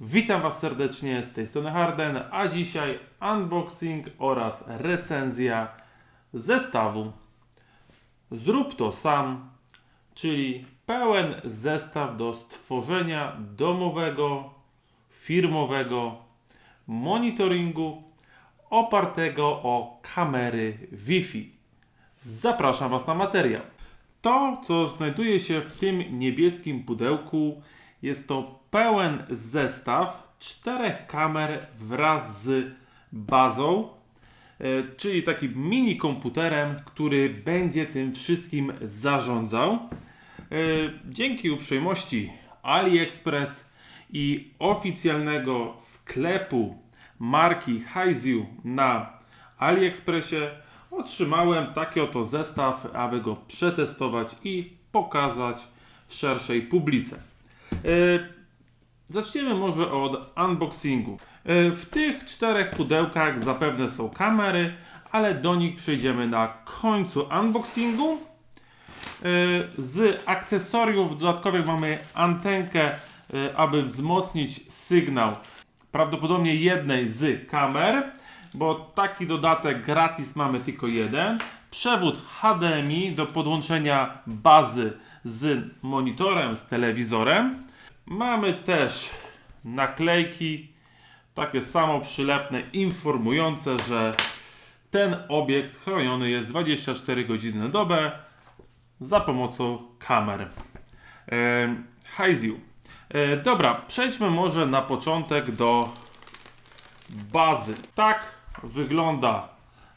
Witam Was serdecznie z tej strony Harden, a dzisiaj unboxing oraz recenzja zestawu Zrób to sam, czyli pełen zestaw do stworzenia domowego, firmowego monitoringu opartego o kamery Wi-Fi. Zapraszam Was na materiał. To, co znajduje się w tym niebieskim pudełku, jest to pełen zestaw czterech kamer wraz z bazą, e, czyli takim mini komputerem, który będzie tym wszystkim zarządzał. E, Dzięki uprzejmości AliExpress i oficjalnego sklepu marki Haizu na AliExpressie otrzymałem taki oto zestaw, aby go przetestować i pokazać szerszej publice. E, Zaczniemy może od unboxingu. E, W tych czterech pudełkach zapewne są kamery, ale do nich przejdziemy na końcu unboxingu. E, Z akcesoriów dodatkowych mamy antenkę, aby wzmocnić sygnał prawdopodobnie jednej z kamer, bo taki dodatek gratis mamy tylko jeden. Przewód HDMI do podłączenia bazy z monitorem, z telewizorem. Mamy też naklejki, takie samo przylepne, informujące, że ten obiekt chroniony jest 24 godziny na dobę za pomocą kamer. Haizu. E, dobra, przejdźmy może na początek do bazy. Tak wygląda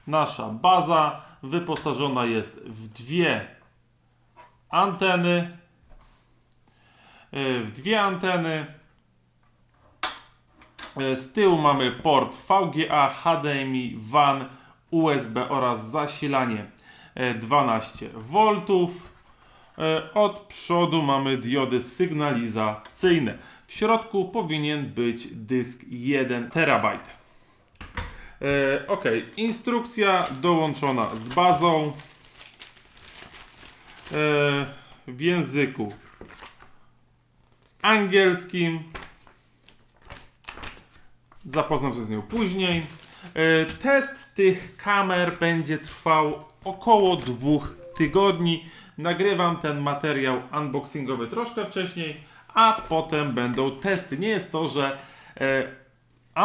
nasza baza. Wyposażona jest w dwie anteny. E, W dwie anteny. E, Z tyłu mamy port VGA, HDMI, WAN, USB oraz zasilanie e, 12 V. E, Od przodu mamy diody sygnalizacyjne. W środku powinien być dysk 1 terabajt. E, ok, instrukcja dołączona z bazą w języku angielskim. Zapoznam się z nią później. E, Test tych kamer będzie trwał około dwóch tygodni. Nagrywam ten materiał unboxingowy troszkę wcześniej, a potem będą testy. Nie jest to, że e,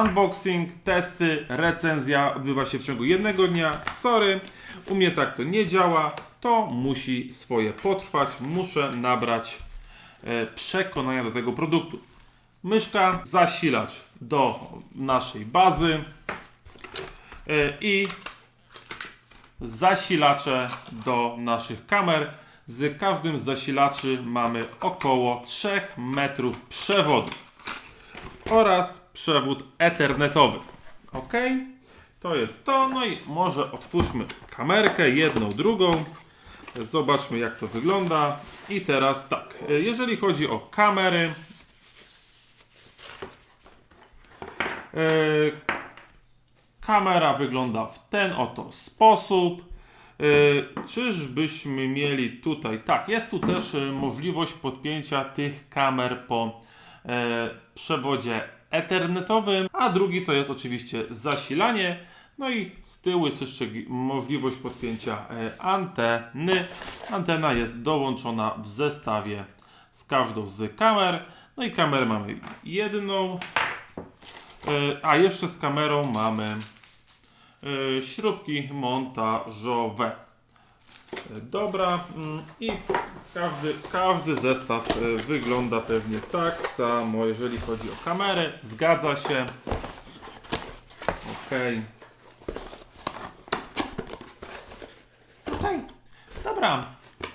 unboxing, testy, recenzja odbywa się w ciągu jednego dnia. Sorry, u mnie tak to nie działa. To musi swoje potrwać. Muszę nabrać przekonania do tego produktu. Myszka, zasilacz do naszej bazy e, i zasilacze do naszych kamer. Z każdym z zasilaczy mamy około 3 metrów przewodu oraz przewód ethernetowy. Ok, to jest to. No i może otwórzmy kamerkę, jedną, drugą. Zobaczmy, jak to wygląda. I teraz tak, jeżeli chodzi o kamery, e, kamera wygląda w ten oto sposób. E, Czyżbyśmy mieli tutaj, tak, jest tu też e, możliwość podpięcia tych kamer po e, przewodzie ethernetowym, a drugi to jest oczywiście zasilanie. No i z tyłu jest jeszcze możliwość podpięcia e, anteny. Antena jest dołączona w zestawie z każdą z kamer. No i kamerę mamy jedną, E, A jeszcze z kamerą mamy e, śrubki montażowe. Dobra, mm, i każdy, każdy zestaw wygląda pewnie tak samo, jeżeli chodzi o kamerę. Zgadza się. Ok. Ok, dobra.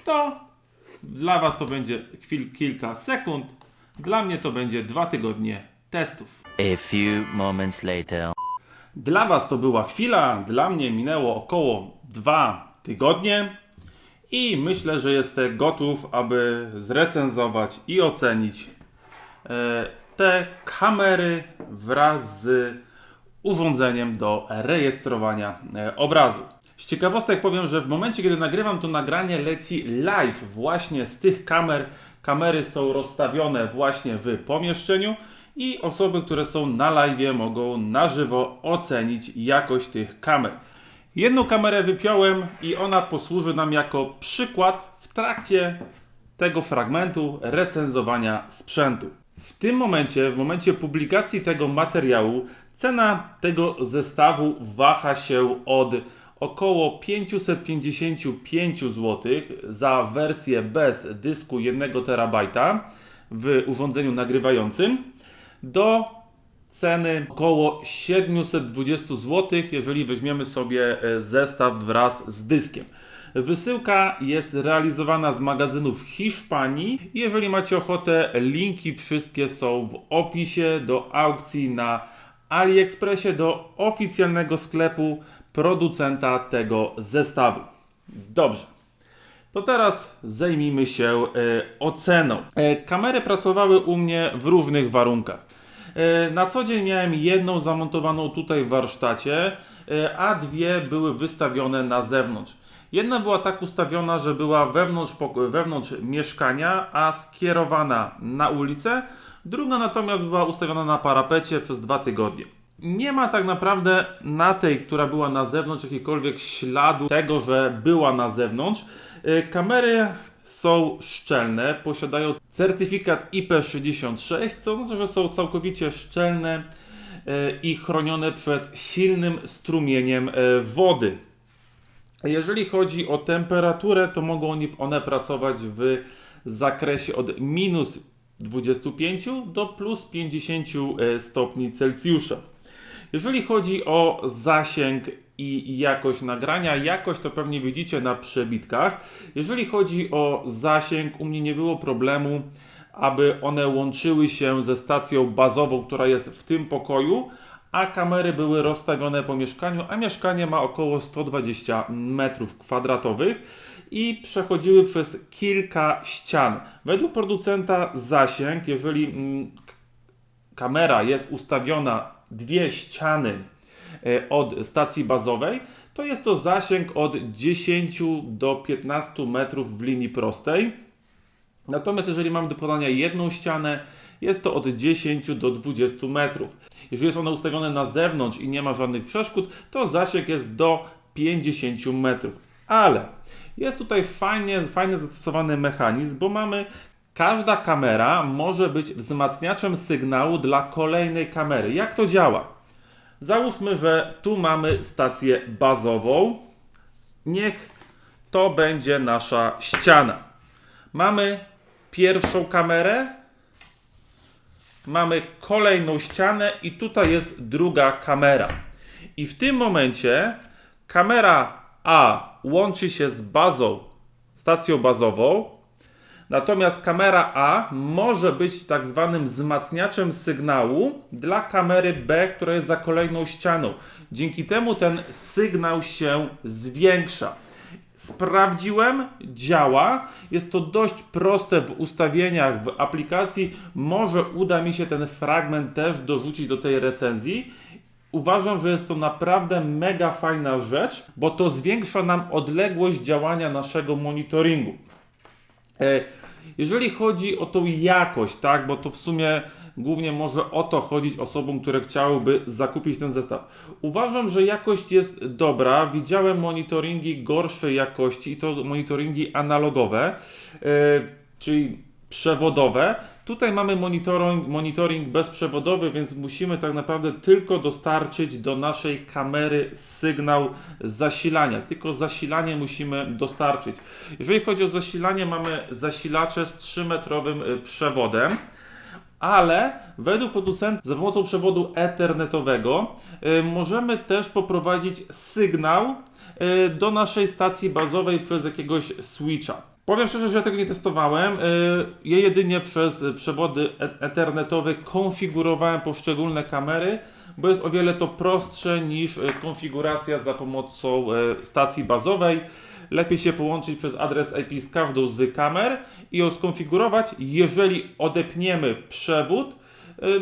To dla Was to będzie chwil, kilka sekund. Dla mnie to będzie dwa tygodnie testów. A few moments later. Dla Was to była chwila, dla mnie minęło około dwa tygodnie i myślę, że jestem gotów, aby zrecenzować i ocenić e, te kamery wraz z urządzeniem do rejestrowania e, obrazu. Z ciekawostek powiem, że w momencie, kiedy nagrywam to nagranie, leci live właśnie z tych kamer. Kamery są rozstawione właśnie w pomieszczeniu i osoby, które są na live mogą na żywo ocenić jakość tych kamer. Jedną kamerę wypiąłem i ona posłuży nam jako przykład w trakcie tego fragmentu recenzowania sprzętu. W tym momencie, w momencie publikacji tego materiału, cena tego zestawu waha się od około 555 zł za wersję bez dysku 1 TB w urządzeniu nagrywającym do ceny około 720 zł, jeżeli weźmiemy sobie e, zestaw wraz z dyskiem. Wysyłka jest realizowana z magazynów Hiszpanii. Jeżeli macie ochotę, linki wszystkie są w opisie do aukcji na AliExpressie, do oficjalnego sklepu producenta tego zestawu. Dobrze. To teraz zajmijmy się e, oceną. E, kamery pracowały u mnie w różnych warunkach. E, na co dzień miałem jedną zamontowaną tutaj w warsztacie, a dwie były wystawione na zewnątrz. Jedna była tak ustawiona, że była wewnątrz, wewnątrz mieszkania, a skierowana na ulicę. Druga natomiast była ustawiona na parapecie przez dwa tygodnie. Nie ma tak naprawdę na tej, która była na zewnątrz, jakiegokolwiek śladu tego, że była na zewnątrz. Y, Kamery są szczelne, posiadają certyfikat IP66, co oznacza, że są całkowicie szczelne y, i chronione przed silnym strumieniem y, wody. Jeżeli chodzi o temperaturę, to mogą one pracować w zakresie od minus 25 do plus 50 e, stopni Celsjusza. Jeżeli chodzi o zasięg i jakość nagrania, jakość to pewnie widzicie na przebitkach. Jeżeli chodzi o zasięg, u mnie nie było problemu, aby one łączyły się ze stacją bazową, która jest w tym pokoju, a kamery były rozstawione po mieszkaniu, a mieszkanie ma około 120 metrów kwadratowych i przechodziły przez kilka ścian. Według producenta zasięg, jeżeli mm, kamera jest ustawiona dwie ściany e, od stacji bazowej, to jest to zasięg od 10 do 15 metrów w linii prostej. Natomiast jeżeli mamy do podania jedną ścianę, jest to od 10 do 20 metrów. Jeżeli jest one ustawione na zewnątrz i nie ma żadnych przeszkód, to zasięg jest do 50 metrów. Ale jest tutaj fajnie, fajnie zastosowany mechanizm, bo mamy każda kamera może być wzmacniaczem sygnału dla kolejnej kamery. Jak to działa? Załóżmy, że tu mamy stację bazową. Niech to będzie nasza ściana. Mamy pierwszą kamerę, mamy kolejną ścianę i tutaj jest druga kamera. I w tym momencie kamera A łączy się z bazą, stacją bazową, natomiast kamera A może być tak zwanym wzmacniaczem sygnału dla kamery B, która jest za kolejną ścianą. Dzięki temu ten sygnał się zwiększa. Sprawdziłem, działa. Jest to dość proste w ustawieniach w aplikacji. Może uda mi się ten fragment też dorzucić do tej recenzji. Uważam, że jest to naprawdę mega fajna rzecz, bo to zwiększa nam odległość działania naszego monitoringu. Jeżeli chodzi o tą jakość, tak, bo to w sumie głównie może o to chodzić osobom, które chciałyby zakupić ten zestaw. Uważam, że jakość jest dobra. Widziałem monitoringi gorszej jakości i to monitoringi analogowe, e, czyli przewodowe. Tutaj mamy monitoring, monitoring bezprzewodowy, więc musimy tak naprawdę tylko dostarczyć do naszej kamery sygnał zasilania. Tylko zasilanie musimy dostarczyć. Jeżeli chodzi o zasilanie, mamy zasilacze z 3-metrowym y, przewodem. Ale według producenta za pomocą przewodu ethernetowego y, możemy też poprowadzić sygnał y, do naszej stacji bazowej przez jakiegoś switcha. Powiem szczerze, że ja tego nie testowałem. Y, Ja jedynie przez przewody ethernetowe konfigurowałem poszczególne kamery, bo jest o wiele to prostsze niż y, konfiguracja za pomocą y, stacji bazowej. Lepiej się połączyć przez adres IP z każdą z kamer i ją skonfigurować. Jeżeli odepniemy przewód,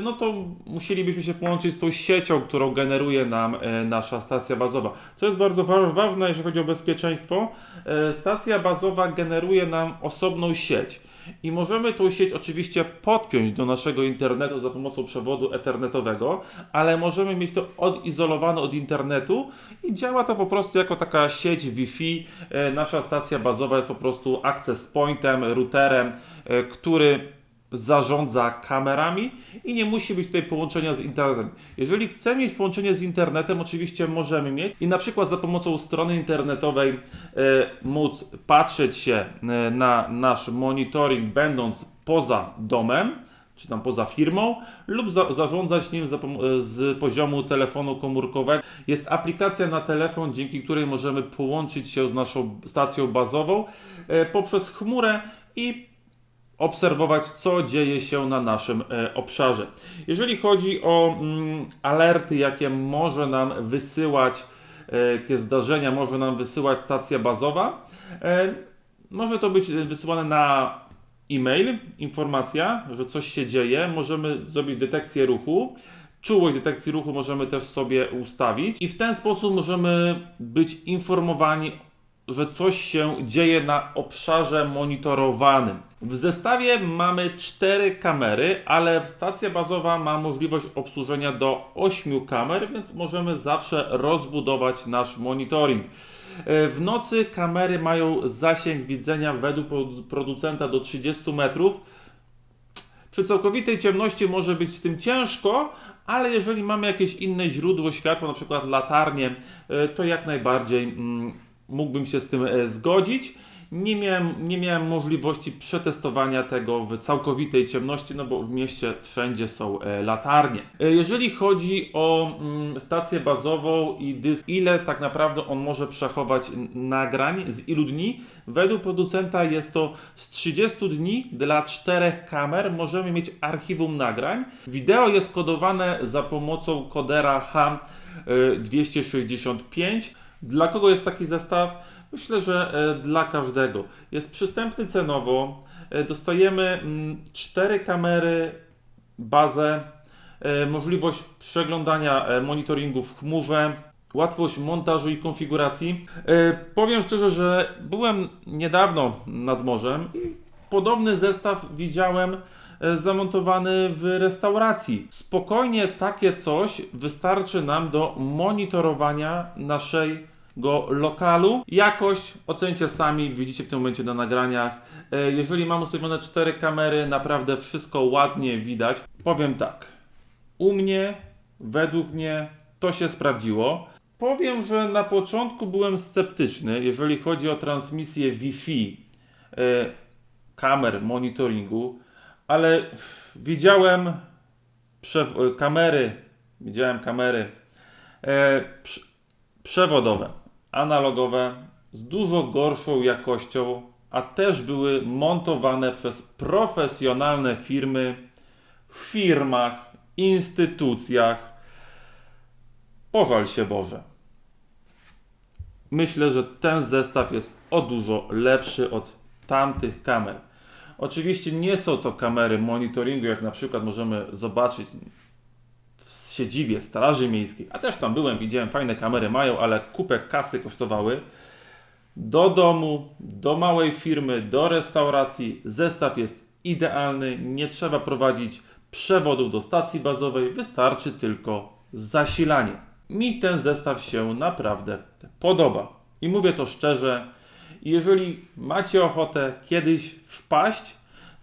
no to musielibyśmy się połączyć z tą siecią, którą generuje nam e, nasza stacja bazowa. Co jest bardzo wa- ważne, jeżeli chodzi o bezpieczeństwo, e, stacja bazowa generuje nam osobną sieć. I możemy tą sieć oczywiście podpiąć do naszego internetu za pomocą przewodu ethernetowego, ale możemy mieć to odizolowane od internetu i działa to po prostu jako taka sieć Wi-Fi. E, Nasza stacja bazowa jest po prostu access pointem, routerem, e, który zarządza kamerami i nie musi być tutaj połączenia z internetem. Jeżeli chcemy mieć połączenie z internetem, oczywiście możemy mieć i na przykład za pomocą strony internetowej e, móc patrzeć się e, na nasz monitoring będąc poza domem, czy tam poza firmą, lub za, zarządzać nim za, e, z poziomu telefonu komórkowego. Jest aplikacja na telefon, dzięki której możemy połączyć się z naszą stacją bazową e, poprzez chmurę i obserwować, co dzieje się na naszym e, obszarze. Jeżeli chodzi o mm, alerty, jakie może nam wysyłać, e, jakie zdarzenia może nam wysyłać stacja bazowa, e, może to być wysyłane na e-mail, informacja, że coś się dzieje. Możemy zrobić detekcję ruchu. Czułość detekcji ruchu możemy też sobie ustawić i w ten sposób możemy być informowani że coś się dzieje na obszarze monitorowanym. W zestawie mamy cztery kamery, ale stacja bazowa ma możliwość obsłużenia do 8 kamer, więc możemy zawsze rozbudować nasz monitoring. E, W nocy kamery mają zasięg widzenia według produ- producenta do 30 metrów. Przy całkowitej ciemności może być z tym ciężko, ale jeżeli mamy jakieś inne źródło światła, na przykład latarnię, e, to jak najbardziej mm, mógłbym się z tym e, zgodzić. Nie miałem, nie miałem możliwości przetestowania tego w całkowitej ciemności, no bo w mieście wszędzie są e, latarnie. E, Jeżeli chodzi o mm, stację bazową i dysk, ile tak naprawdę on może przechować nagrań, z ilu dni? Według producenta jest to z 30 dni dla czterech kamer możemy mieć archiwum nagrań. Wideo jest kodowane za pomocą kodera HAM e, 265. Dla kogo jest taki zestaw? Myślę, że e, dla każdego. Jest przystępny cenowo. E, Dostajemy mm, cztery kamery, bazę, e, możliwość przeglądania monitoringu w chmurze, łatwość montażu i konfiguracji. Powiem szczerze, że byłem niedawno nad morzem i podobny zestaw widziałem zamontowany w restauracji. Spokojnie takie coś wystarczy nam do monitorowania naszego lokalu. Jakość ocencie sami, widzicie w tym momencie na nagraniach. E, Jeżeli mam ustawione cztery kamery, naprawdę wszystko ładnie widać. Powiem tak, u mnie, według mnie, to się sprawdziło. Powiem, że na początku byłem sceptyczny, jeżeli chodzi o transmisję Wi-Fi e, kamer monitoringu, ale widziałem kamery, widziałem kamery e, prze, przewodowe, analogowe, z dużo gorszą jakością, a też były montowane przez profesjonalne firmy w firmach, instytucjach. Pożal się Boże. Myślę, że ten zestaw jest o dużo lepszy od tamtych kamer. Oczywiście nie są to kamery monitoringu, jak na przykład możemy zobaczyć w siedzibie Straży Miejskiej, a też tam byłem, widziałem, fajne kamery mają, ale kupę kasy kosztowały. Do domu, do małej firmy, do restauracji zestaw jest idealny, nie trzeba prowadzić przewodów do stacji bazowej, wystarczy tylko zasilanie. Mi ten zestaw się naprawdę podoba i mówię to szczerze. I Jeżeli macie ochotę kiedyś wpaść,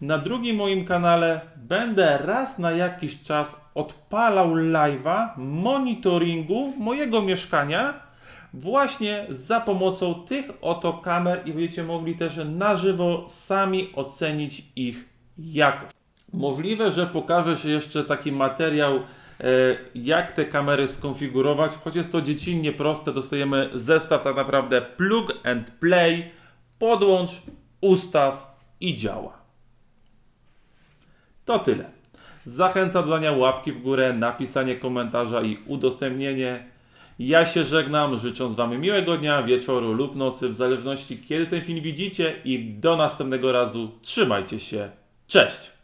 na drugim moim kanale będę raz na jakiś czas odpalał live'a monitoringu mojego mieszkania właśnie za pomocą tych oto kamer i będziecie mogli też na żywo sami ocenić ich jakość. Możliwe, że pokaże się jeszcze taki materiał, jak te kamery skonfigurować, choć jest to dziecinnie proste. Dostajemy zestaw tak naprawdę plug and play, podłącz, ustaw i działa. To tyle. Zachęcam do dania łapki w górę, napisanie komentarza i udostępnienie. Ja się żegnam, życząc Wam miłego dnia, wieczoru lub nocy, w zależności kiedy ten film widzicie i do następnego razu. Trzymajcie się. Cześć!